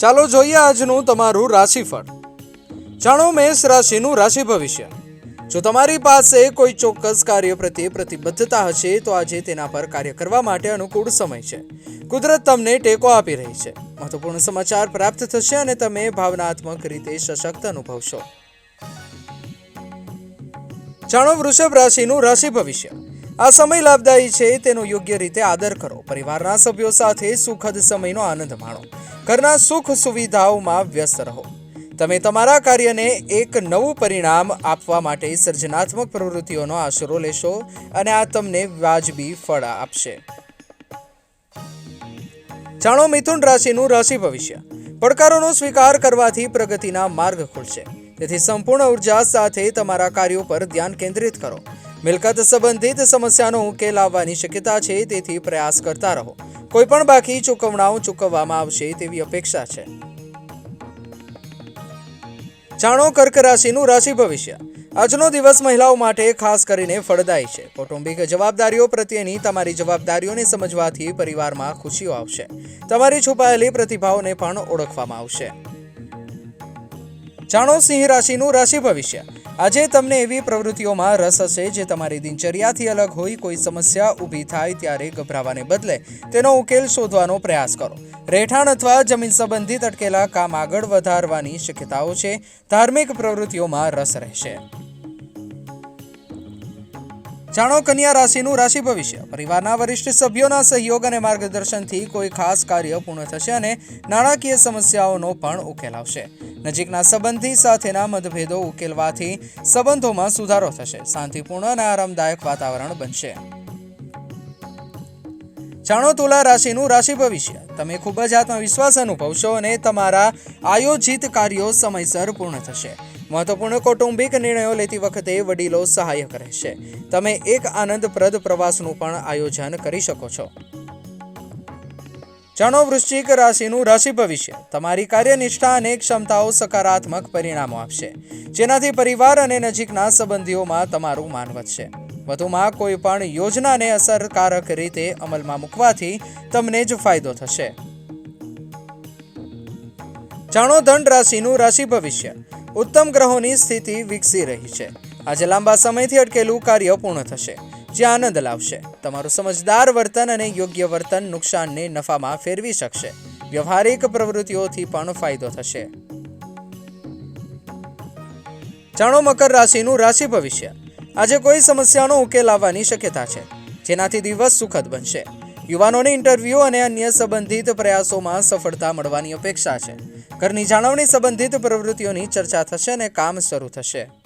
ચાલો જોઈએ આજનું તમારું રાશિફળ. જાણો મેષ રાશિનું રાશિ ભવિષ્ય. જો તમારી પાસે કોઈ ચોક્કસ કાર્ય પ્રત્યે પ્રતિબદ્ધતા હશે, તો આજે તેના પર કાર્ય કરવા માટે અનુકૂળ સમય છે. કુદરત તમને ટેકો આપી રહી છે. મહત્વપૂર્ણ સમાચાર પ્રાપ્ત થશે અને તમે ભાવનાત્મક રીતે સશક્ત અનુભવશો. જાણો વૃષભ રાશિનું રાશિ ભવિષ્ય. આ સમય લાભદાયી છે, તેનો યોગ્ય રીતે આદર કરો. પરિવારના સભ્યો સાથે સુખદ સમયનો આનંદ માણો. ઘરના સુખ સુવિધાઓમાં વ્યસ્ત રહો. તમે તમારા કાર્યને એક નવું પરિણામ આપવા માટે સર્જનાત્મક પ્રવૃત્તિઓનો આશરો લેશો અને આ તમને વાજબી ફળ આપશે. જાણો, મિથુન રાશિનું રાશિ ભવિષ્ય. પડકારોનો સ્વીકાર કરવાથી પ્રગતિના માર્ગ ખુલશે. તેથી સંપૂર્ણ ઊર્જા સાથે તમારા કાર્યો પર ધ્યાન કેન્દ્રિત કરો. મિલકત સંબંધિત સમસ્યાનો ઉકેલ આવવાની શક્યતા છે, તેથી પ્રયાસ કરતા રહો. કોઈ પણ બાકી ચૂકવણાઓ ચૂકવવામાં આવશે તેવી અપેક્ષા છે. જાણો, કર્ક રાશિનું રાશિ ભવિષ્ય. આજનો દિવસ મહિલાઓ માટે ખાસ કરીને ફળદાયી છે. કૌટુંબિક જવાબદારીઓ પ્રત્યેની તમારી જવાબદારીઓને સમજવાથી પરિવારમાં ખુશીઓ આવશે. તમારી છુપાયેલી પ્રતિભાઓને પણ ઓળખવામાં આવશે. જાણો, સિંહ રાશિનું રાશિ ભવિષ્ય. આજે તમને એવી પ્રવૃત્તિઓમાં રસ હશે જે તમારી દિનચર્યાથી અલગ હોય, કોઈ સમસ્યા ઊભી થાય ત્યારે ગભરાવાને બદલે તેનો ઉકેલ શોધવાનો પ્રયાસ કરો. રહેઠાણ અથવા જમીન સંબંધિત અટકેલા કામ આગળ વધારવાની શક્યતાઓ છે. ધાર્મિક પ્રવૃત્તિઓમાં રસ રહેશે. જાણો, કન્યા રાશિનું રાશિ ભવિષ્ય. પરિવારના વરિષ્ઠ સભ્યોના સહયોગ અને માર્ગદર્શનથી કોઈ ખાસ કાર્ય પૂર્ણ થશે અને નાણાકીય સમસ્યાઓનો પણ ઉકેલ આવશે. નજીકના સંબંધી સાથેના મતભેદો ઉકેલવાથી સંબંધોમાં સુધારો થશે. શાંતિપૂર્ણ અને આરામદાયક વાતાવરણ બનશે. જાણો તુલા રાશિનું રાશિ ભવિષ્ય. તમે ખૂબ જ આત્મવિશ્વાસ અનુભવશો અને તમારા આયોજિત કાર્યો સમયસર પૂર્ણ થશે. મહત્વપૂર્ણ કૌટુંબિક નિર્ણયો લેતી વખતે વડીલો સહાયક રહેશે. તમે એક આનંદપ્રદ પ્રવાસનું પણ આયોજન કરી શકો છો. જાણો વૃશ્ચિક રાશિનું રાશિ ભવિષ્ય. તમારી કાર્યનિષ્ઠા અને ક્ષમતાઓ સકારાત્મક પરિણામો આપશે. જેનાથી પરિવાર અને નજીકના સંબંધીઓમાં તમારું માન વધશે. વધુમાં કોઈ પણ યોજનાને અસરકારક રીતે અમલમાં મૂકવાથી તમને જ ફાયદો થશે. જાણો ધન રાશિનું રાશિ ભવિષ્ય. ઉત્તમ ગ્રહોની સ્થિતિ વિકસી રહી છે. આજે લાંબા સમયથી અટકેલું કાર્ય પૂર્ણ થશે. જે આનંદ લાવશે. તમારું સમજદાર વર્તન અને યોગ્ય વર્તન નુકસાનને નફામાં ફેરવી શકશે. વ્યવહારિક પ્રવૃત્તિઓથી પણ ફાયદો થશે. જાણો મકર રાશિનું રાશિ ભવિષ્ય. આજે કોઈ સમસ્યાનો ઉકેલ આવવાની શક્યતા છે. જેનાથી દિવસ સુખદ બનશે. યુવાનોને ઇન્ટરવ્યૂ અને અન્ય સંબંધિત પ્રયાસોમાં સફળતા મળવાની અપેક્ષા છે. ઘરની જાળવણી સંબંધિત પ્રવૃત્તિઓની ચર્ચા થશે અને કામ શરૂ થશે.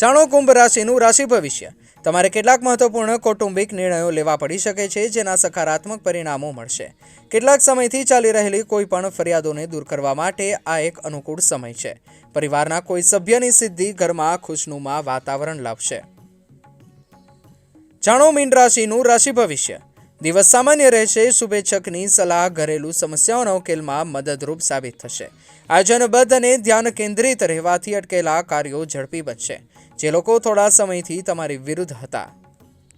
જાણો કુંભ રાશિનું રાશિ ભવિષ્ય. તમારે કેટલાક મહત્વપૂર્ણ કૌટુંબિક નિર્ણયો લેવા પડી શકે છે, જેના સકારાત્મક પરિણામો મળશે. કેટલાક સમયથી ચાલી રહેલી કોઈ પણ ફરિયાદોને દૂર કરવા માટે આ એક અનુકૂળ સમય છે. પરિવારના કોઈ સભ્યની સિદ્ધિ ઘરમાં ખુશનુમા વાતાવરણ લાવશે. જાણો મીન રાશિનું રાશિ ભવિષ્ય. દિવસ સામાન્ય રહેશે શુભેચ્છકની સલાહ, ઘરેલું સમસ્યાઓના ઉકેલમાં મદદરૂપ સાબિત થશે. આયોજનબદ્ધ અને ધ્યાન કેન્દ્રિત રહેવાથી અટકેલા કાર્યો ઝડપી બનશે. જે લોકો થોડા સમયથી તમારી વિરુદ્ધ હતા.